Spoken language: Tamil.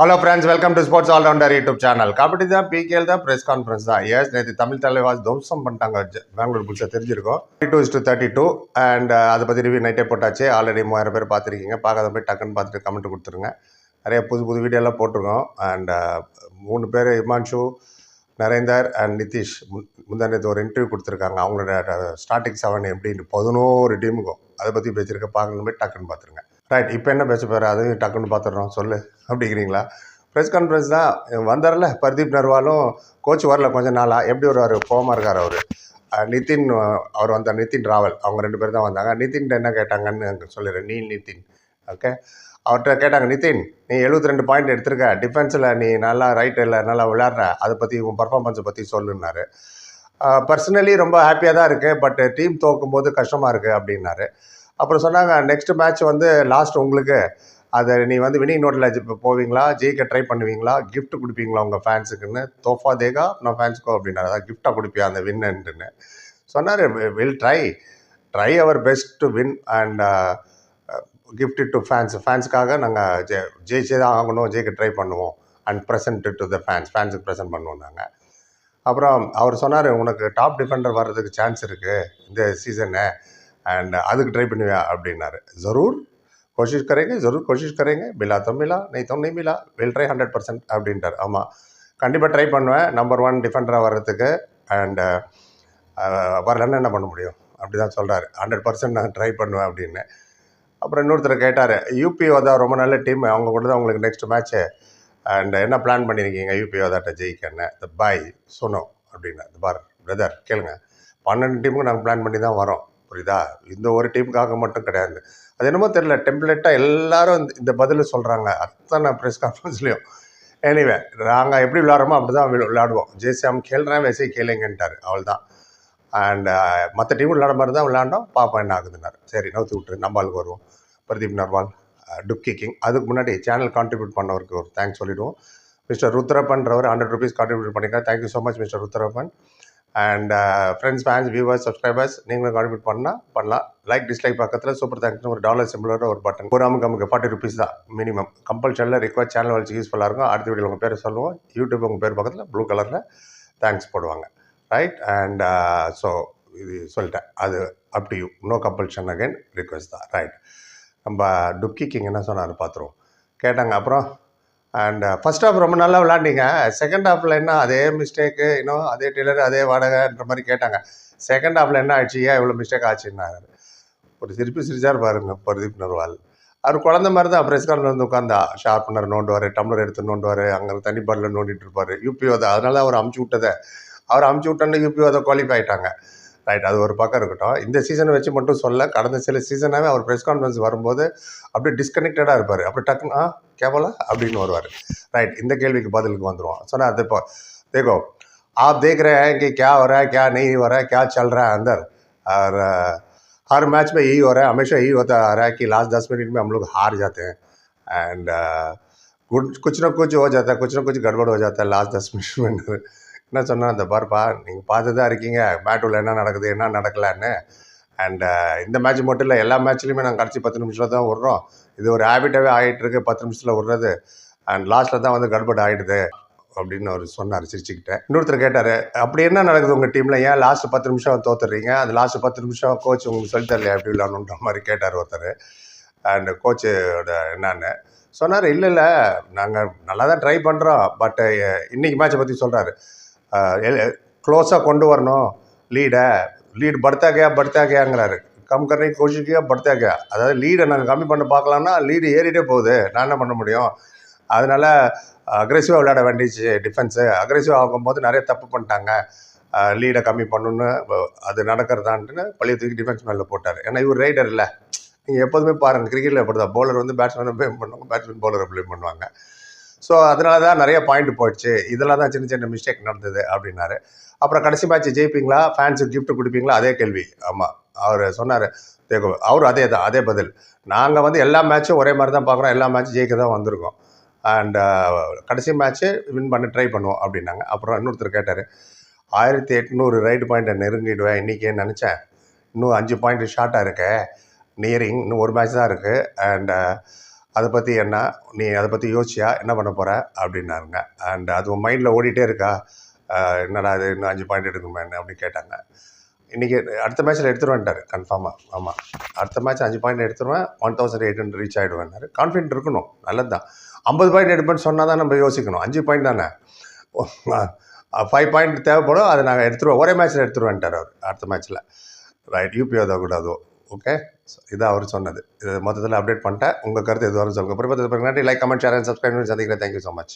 Hello friends welcome to sports allrounder YouTube channel kabaddi தான் பிகேல் தான் ப்ரெஸ் கான்ஃபரன்ஸ் தான். எஸ் நேற்று தமிழ் தலைவாஸ் துவம்சம் பண்ணிட்டாங்க. பெங்களூர் புல்ஸை தெரிஞ்சிருக்கோம். Two is to thirty two and அதை பற்றி ரிவ்யூ நைட்டே போட்டாச்சு. ஆல்ரெடி மூவாயிரம் பேர் பார்த்துருக்கீங்க. பார்க்காத போய் டக்குன்னு பார்த்துட்டு கமெண்ட் கொடுத்துருங்க. நிறைய புது புது வீடியோலாம் போட்டிருக்கோம். அண்ட் uh, மூணு பேர் இமான்ஷு நரேந்தர் அண்ட் நிதிஷ் முன் நேற்று ஒரு இன்டர்வியூ கொடுத்துருக்காங்க. அவங்களோட uh, ஸ்டார்டிங் செவன் எப்படின்னு. பதினோரு டீமுக்கும் அதை பற்றி பேசியிருக்க பார்க்கணும் போய் டக்குன்னு பார்த்துருங்க. ரைட் இப்போ என்ன பேச போகிற அது டக்குன்னு பார்த்துட்றோம் சொல்லு. அப்படிங்கிறீங்களா? ப்ரெஸ் கான்ஃபரன்ஸ் தான். வந்தார்ல பர்தீப் நர்வாலும் கோச் வரல கொஞ்சம் நாளாக எப்படி வருவார்? போகாமல் இருக்கார் அவர். நிதின் அவர் வந்தார் நிதின் ராவல். அவங்க ரெண்டு பேர் தான் வந்தாங்க. நிதின் என்ன கேட்டாங்கன்னு சொல்லிடுறேன் நீ நிதின். ஓகே? அவர்கிட்ட கேட்டாங்க நிதின் நீ 72 ரெண்டு பாயிண்ட் எடுத்திருக்க. டிஃபென்ஸில் நீ நல்லா ரைட்டில் நல்லா விளாட்ற அதை பற்றி உன் பர்ஃபார்மன்ஸை பற்றி சொல்லுன்னாரு. பர்சனலி ரொம்ப ஹாப்பியாக தான் இருக்குது பட் டீம் தோக்கும் போது கஷ்டமாக இருக்குது அப்படின்னாரு. அப்புறம் சொன்னாங்க நெக்ஸ்ட் மேட்ச் வந்து லாஸ்ட் உங்களுக்கு. அதை நீ வந்து வினிங் நோட்டில் போவீங்களா? ஜெயிக்க ட்ரை பண்ணுவீங்களா? கிஃப்ட் கொடுப்பீங்களா உங்கள் ஃபேன்ஸுக்குன்னு தோஃபா தேகா நான் ஃபேன்ஸுக்கோ அப்படின்னா அதான் கிஃப்டாக கொடுப்பியா அந்த வின்னுன்னு சொன்னார் will try try our best to win and gift to fans ஃபேன்ஸுக்காக நாங்கள் ஜெ ஜெயிச்சே தான் ஆகணும். ஜெயிக்க ட்ரை பண்ணுவோம் and present to the fans ஃபேன்ஸுக்கு ப்ரெசென்ட் பண்ணுவோம் நாங்கள் அப்புறம் அவர் சொன்னார் உனக்கு டாப் டிஃபெண்டர் வர்றதுக்கு சான்ஸ் இருக்குது இந்த சீசனு அண்ட் அதுக்கு ட்ரை பண்ணுவியா அப்படின்னாரு ஜரூர் கோஷிஷ் கரேங்க ஜரூர் கோஷிஷ் கரேங்க மிலா तो மிலா नहीं तो नहीं மிலா வில் ட்ரை ஹண்ட்ரட் பர்சன்ட் அப்படின்ட்டார் ஆமாம் கண்டிப்பாக ட்ரை பண்ணுவேன் நம்பர் ஒன் டிஃபெண்டராக வர்றதுக்கு அண்ட் வரலன்னா என்ன பண்ண முடியும் அப்படி தான் சொல்கிறாரு ஹண்ட்ரட் பர்சன்ட் நான் ட்ரை பண்ணுவேன் அப்படின்னு அப்புறம் இன்னொருத்தர் கேட்டார் யூபி தான் ரொம்ப நல்ல டீம் அவங்க கூட தான் உங்களுக்கு நெக்ஸ்ட் மேட்ச்சு அண்ட் என்ன பிளான் பண்ணியிருக்கீங்க யூபி ஓதாட்ட ஜெயிக்கன்னு த பாய் சொன்னோம் அப்படின்னா இந்த பார் பிரதர் கேளுங்க பன்னெண்டு டீமுக்கு நாங்கள் பிளான் பண்ணி தான் வரோம் புரியுதா? இந்த ஒரு டீமுக்காக மட்டும் கிடையாது. அது என்னமோ தெரில டெம்ப்ளேட்டாக எல்லாரும் இந்த பதில் சொல்கிறாங்க அத்தனை ப்ரெஸ் கான்ஃபரன்ஸ்லேயும் எனிவே நாங்கள் எப்படி விளாட்றோமோ அப்படி தான் விளையாடுவோம் ஜேசிஎம் கேளுறேன் வயசே கேளுங்கன்ட்டார். அவள் தான் அண்ட் uh, மற்ற டீம் விளாட மாதிரி தான் விளாண்டோம். பாப்பா என்ன ஆகுதுன்னாரு. சரி நவுத்தி விட்டுரு. நம்மளுக்கு வருவோம். பிரதீப் நர்வால் uh, டுப்கி கிக்கிங் அதுக்கு முன்னாடி சேனல் கான்ட்ரிபியூட் பண்ணவருக்கு ஒரு தேங்க்ஸ் சொல்லிவிடுவோம் மிஸ்டர் ருத்ரப்பன்றவர் ஹண்ட்ரட் ருபீஸ் கான்ட்ரிபியூட் பண்ணிக்கிறேன் thank you so much mister Rudrappan. And friends fans viewers subscribers நீங்களும் கான்ட்ரிபியூட் பண்ணால் பண்ணலாம். லைக் டிஸ்லைக் பக்கத்தில் சூப்பர் தேங்க்ஸ்னு ஒரு டாலர் சிம்பிளோட ஒரு பட்டன் ஒரு அமுக்கு நமக்கு ஃபார்ட்டி ருபீஸ் தான் மினிமம் கம்பல்சரியில் ரிக்வஸ்ட் சேனல் வச்சு யூஸ்ஃபுல்லாக இருக்கும். அடுத்த வீடியோ உங்கள் பேர் சொல்லுவோம். யூடியூப் உங்கள் பேர் பக்கத்தில் ப்ளூ கலரில் தேங்க்ஸ் போடுவாங்க. ரைட் அண்ட் ஸோ இது சொல்லிட்டேன். அது up to you no compulsion again request தான். ரைட் நம்ம டுக்கி கிங் என்ன சொன்னார் பார்த்துருவோம் கேட்டாங்க. அப்புறம்? அண்ட் ஃபர்ஸ்ட் ஹாஃப் ரொம்ப நல்லா விளாண்டிங்க செகண்ட் ஹாஃபில் என்ன அதே மிஸ்டேக்கு இன்னும் அதே டெய்லர் அதே வாடகைன்ற மாதிரி கேட்டாங்க. செகண்ட் ஹாஃபில் என்ன ஆச்சு ஏன் இவ்வளோ மிஸ்டேக் ஆச்சுன்னாரு. ஒரு திருப்பி சிரிச்சார் பாருங்க பிரதீப் நர்வால். அவர் குழந்த மாதிரி தான் ப்ரெஸ் கார்டில் வந்து உட்காந்தா ஷார்ப்னர் நோண்டுவார் டம்ளர் எடுத்து நோண்டுவார் அங்கே தண்ணி பாட்டில் நோண்டிட்டு இருப்பார். யூபிஓ தான் அதனால அவர் அமுச்சு விட்டதை. அவர் அமுச்சு விட்டோன்னு யூபிஓ தான் குவாலிஃபை ஆகிட்டாங்க ரைட் அது ஒரு பக்கம் இருக்கட்டும் இந்த சீசனை வச்சு மட்டும் சொல்ல கடந்த சில சீசனாகவே அவர் ப்ரெஸ் கான்ஃபரன்ஸ் வரும்போது அப்படியே டிஸ்கனெக்டடாக இருப்பார் அப்படியே டக்குன்னு ஆ கேவலா அப்படின்னு வருவார் ரைட் இந்த கேள்விக்கு பதிலுக்கு வந்துடுவோம் சொன்னா அது இப்போ देखो आप देख रहे हैं कि क्या हो रहा है क्या नहीं हो रहा है क्या चल रहा है अंदर और अ, हर मैच में यही हो रहा है हमेशा यही होता आ रहा है कि लास्ट दस मिनट में हम लोग हार जाते हैं एंड कुछ कुछ ना कुछ हो जाता है कुछ ना कुछ गड़बड़ हो जाता है लास्ट दस मिनट में என்ன சொன்னால் அந்த பார்ப்பா நீங்கள் பார்த்து தான் இருக்கீங்க மேட்டூரில் என்ன நடக்குது என்ன நடக்கலான்னு. அண்டு uh, இந்த மேட்ச் மட்டும் இல்லை எல்லா மேட்ச்லையுமே நாங்கள் கடைசி பத்து நிமிஷத்தில் தான் விட்றோம். இது ஒரு ஹேபிட்டாகவே ஆகிட்டு இருக்கு பத்து நிமிஷத்தில் விட்றது. அண்ட் லாஸ்ட்டில் தான் வந்து கடுபட் ஆகிடுது அப்படின்னு அவர் சொன்னார் சிரிச்சுக்கிட்டேன் இன்னொருத்தர் கேட்டார் அப்படி என்ன நடக்குது உங்கள் டீமில் ஏன் லாஸ்ட் பத்து நிமிஷம் தோத்துறீங்க அந்த லாஸ்ட் பத்து நிமிஷம் கோச் உங்களுக்கு சொல்லித்தரலையே எப்படி விளாடணுன்ற மாதிரி கேட்டார் ஒருத்தர். அண்ட் கோச்சோட என்னான்னு. சொன்னார் இல்லை இல்லை நாங்கள் நல்லா தான் ட்ரை பண்ணுறோம் பட் uh, இன்றைக்கி மேட்சை பற்றி சொல்கிறாரு க்ளோஸாக கொண்டு வரணும். லீடை லீடு படுத்தா கயா படுத்தா கயாங்கிறாரு கம் கரணி கோஷிக்கியா படுத்தா கயா அதாவது லீடை நாங்கள் கம்மி பண்ண பார்க்கலான்னா லீடு ஏறிட்டே போகுது. நான் என்ன பண்ண முடியும்? அதனால் அக்ரெசிவாக விளையாட வேண்டிச்சு டிஃபென்ஸு அக்ரெசிவாக ஆகும்போது நிறைய தப்பு பண்ணிட்டாங்க. லீடை கம்மி பண்ணணுன்னு அது நடக்கிறதான்ட்டுன்னு பழைய தூக்கி டிஃபென்ஸ் மேலே போட்டார். ஏன்னா இவர் ரைடர் இல்லை. நீங்கள் எப்போதுமே பாருங்கள் கிரிக்கெட்டில் எப்படி தான் பவுலர் வந்து பேட்ஸ்மேனை ப்ளேம் பண்ணுவாங்க பேட்ஸ்மேன் பவுலரை ப்ளேம் பண்ணுவாங்க. ஸோ அதனால தான் நிறைய பாயிண்ட் போயிடுச்சு இதெல்லாம் தான் சின்ன சின்ன மிஸ்டேக் நடந்தது அப்படின்னாரு. அப்புறம் கடைசி மேட்ச் ஜெயிப்பீங்களா? ஃபேன்ஸுக்கு கிஃப்ட் கொடுப்பீங்களா? அதே கேள்வி. ஆமாம் அவர் சொன்னார் தேக்கோ அவர் அதே தான் அதே பதில். நாங்கள் வந்து எல்லா மேட்சும் ஒரே மாதிரி தான் பார்க்குறோம். எல்லா மேட்சும் ஜெயிக்க தான் வந்திருக்கோம். அண்ட் கடைசி மேட்ச்சு வின் பண்ண ட்ரை பண்ணுவோம் அப்படின்னாங்க. அப்புறம் இன்னொருத்தர் கேட்டார் ஆயிரத்தி எட்நூறு ரைடு பாயிண்ட்டை நெருங்கிடுவேன். இன்றைக்கேன்னு நினச்சேன்? இன்னும் அஞ்சு பாயிண்ட் ஷார்ட்டாக இருக்கேன் நியரிங் இன்னும் ஒரு மேட்ச் தான் இருக்குது அண்ட் அதை பற்றி என்ன நீ அதை பற்றி யோசிச்சியா? என்ன பண்ண போகிற அப்படின்னாருங்க. அண்ட் அது உன் மைண்டில் ஓடிட்டே இருக்கா? என்னடா இது? இன்னும் அஞ்சு பாயிண்ட் எடுக்கணுமா என்ன? அப்படின்னு கேட்டாங்க. இன்றைக்கி அடுத்த மேட்ச்சில் எடுத்துருவேன்ட்டார் கன்ஃபார்மாக ஆமாம் அடுத்த மேட்ச் அஞ்சு பாயிண்ட் எடுத்துருவேன். One thousand eight hundred reach ஆகிடுவேன்னாரு confident இருக்கணும். நல்லது தான் ஐம்பது பாயிண்ட் எடுப்பேன்னு சொன்னால் தான் நம்ம யோசிக்கணும். அஞ்சு பாயிண்ட் தானே? ஃபைவ் பாயிண்ட் தேவைப்படும். அதை நாங்கள் எடுத்துருவோம் ஒரே மேட்ச்சில் எடுத்துருவேன்ட்டார் அவர். அடுத்த மேட்ச்சில் ரைட் யூபிஓ தான் கூட அதுவும் ஓகே? இதான் அவர் சொன்னது. இது மொத்தத்தில் அப்டேட் பண்ணிட்டேன். உங்கள் கருத்து எதுவாக சொல்லுங்கள் அப்புறம் பார்த்து like comment share and subscribe பண்ணி சந்திக்கிறேன். Thank you so much